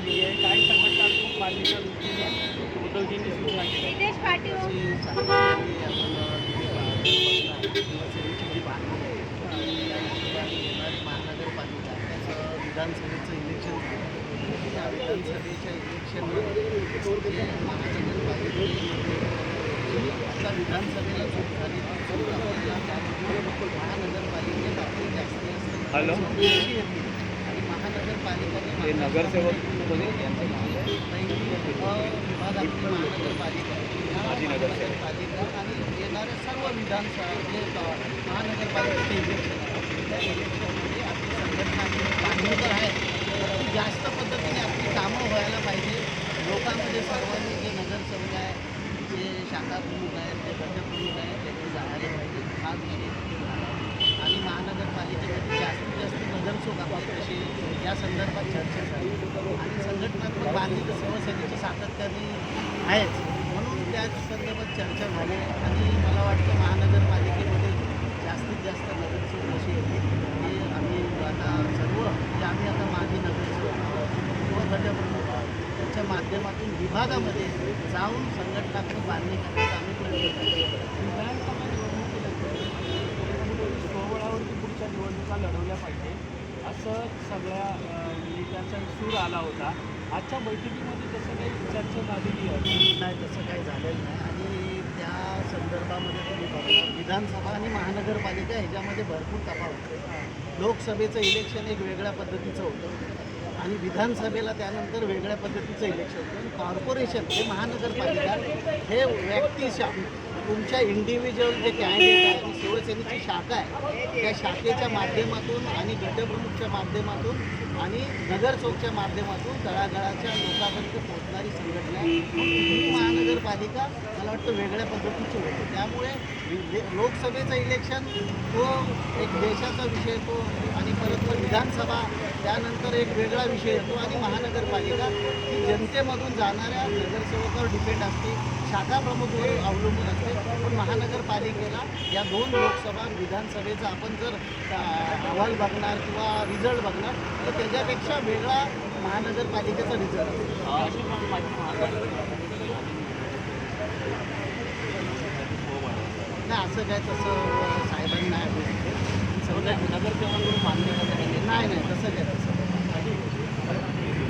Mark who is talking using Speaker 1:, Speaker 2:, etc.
Speaker 1: झाली आहे. काय संघटनात्मक मागणीच्या दृष्टीने उद्धवजींनी सूचना केल्या
Speaker 2: नितेश पाटील
Speaker 3: अशी सांगितलेली आपण शिवसेनेची जी मागणी आहे. की या ठिकाणी येणारी महानगरपालिका त्याचं विधानसभेचं इलेक्शन झालं त्या विधानसभेच्या इलेक्शनमध्ये जी आता विधानसभेला चूक झाली महानगरपालिकेत आपली जास्त
Speaker 1: हॅलो. हे नगरसेवक कोणी आहे? माजी नगरसेवक.
Speaker 3: आणि येणाऱ्या सर्व विधानसभा जे महानगरपालिकेचे इलेक्शन आहे त्या इलेक्शनमध्ये आपली संघटना बांधणी तर आहे ती जास्त पद्धतीने आपली कामं व्हायला पाहिजे लोकांमध्ये सर्वांनी जे नगरसेवक आहे जे शाखा प्रमुख आहेत जे गटप्रमुख आहेत त्यांनी जायला पाहिजे हा विषय तिथे झाला आणि महानगरपालिकेमध्ये जास्तीत जास्त चौकशी या संदर्भात चर्चा झाली. आणि संघटनात्मक बांधणी तर सातत्याने आहेच. म्हणून त्या संदर्भात चर्चा झाली. आणि मला वाटतं महानगरपालिकेमध्ये जास्तीत जास्त नगरसेवक कशी येतील हे आम्ही आता सर्व जे आम्ही आता माजी नगरसेवक किंवा गटप्रमुख आहोत त्याच्या माध्यमातून विभागामध्ये जाऊन संघटनात्मक बांधणी करण्याचा आम्ही प्रयत्न करतो.
Speaker 1: विधानसभा निवडणुकीनंतर सोहळावरती पुढच्या निवडणुका लढवल्या पाहिजे. असं सगळ्या नेत्यांचा सूर आला होता. आजच्या बैठकीमध्ये तसं काही चर्चा झालेली आहे?
Speaker 3: नाही तसं काही झालेलं नाही. आणि त्या संदर्भामध्ये तुम्ही बघा विधानसभा आणि महानगरपालिका ह्याच्यामध्ये भरपूर तफावत आहे. लोकसभेचं इलेक्शन एक वेगळ्या पद्धतीचं होतं. आणि विधानसभेला त्यानंतर वेगळ्या पद्धतीचं इलेक्शन कॉर्पोरेशन हे महानगरपालिका हे व्यक्तिशा तुमच्या इंडिव्हिज्युअल जे कॅन्डिडेट आहे आणि शिवसेनेची शाखा आहे त्या शाखेच्या माध्यमातून आणि गटप्रमुखच्या माध्यमातून आणि नगरचौकच्या माध्यमातून तळागळाच्या लोकांपर्यंत पोहोचणारी संघटना आहे. ही महानगरपालिका मला वाटतं वेगळ्या पद्धतीचे होते. त्यामुळे वि- लोकसभेचं इलेक्शन तो एक देशाचा विषय येतो आणि परत मग विधानसभा त्यानंतर एक वेगळा विषय येतो आणि महानगरपालिका ही जनतेमधून जाणाऱ्या नगरसेवकावर डिपेंड असते. शाखा प्रमुखवर अवलंबून असते. पण महानगरपालिकेला या दोन लोकसभा विधानसभेचा आपण जर अहवाल बघणार किंवा रिझल्ट बघणार तर त्याच्यापेक्षा वेगळा महानगरपालिकेचा रिझल्ट नाही असं काय तसं साहेबांनी नाही. नाही नाही तसं काय तसं.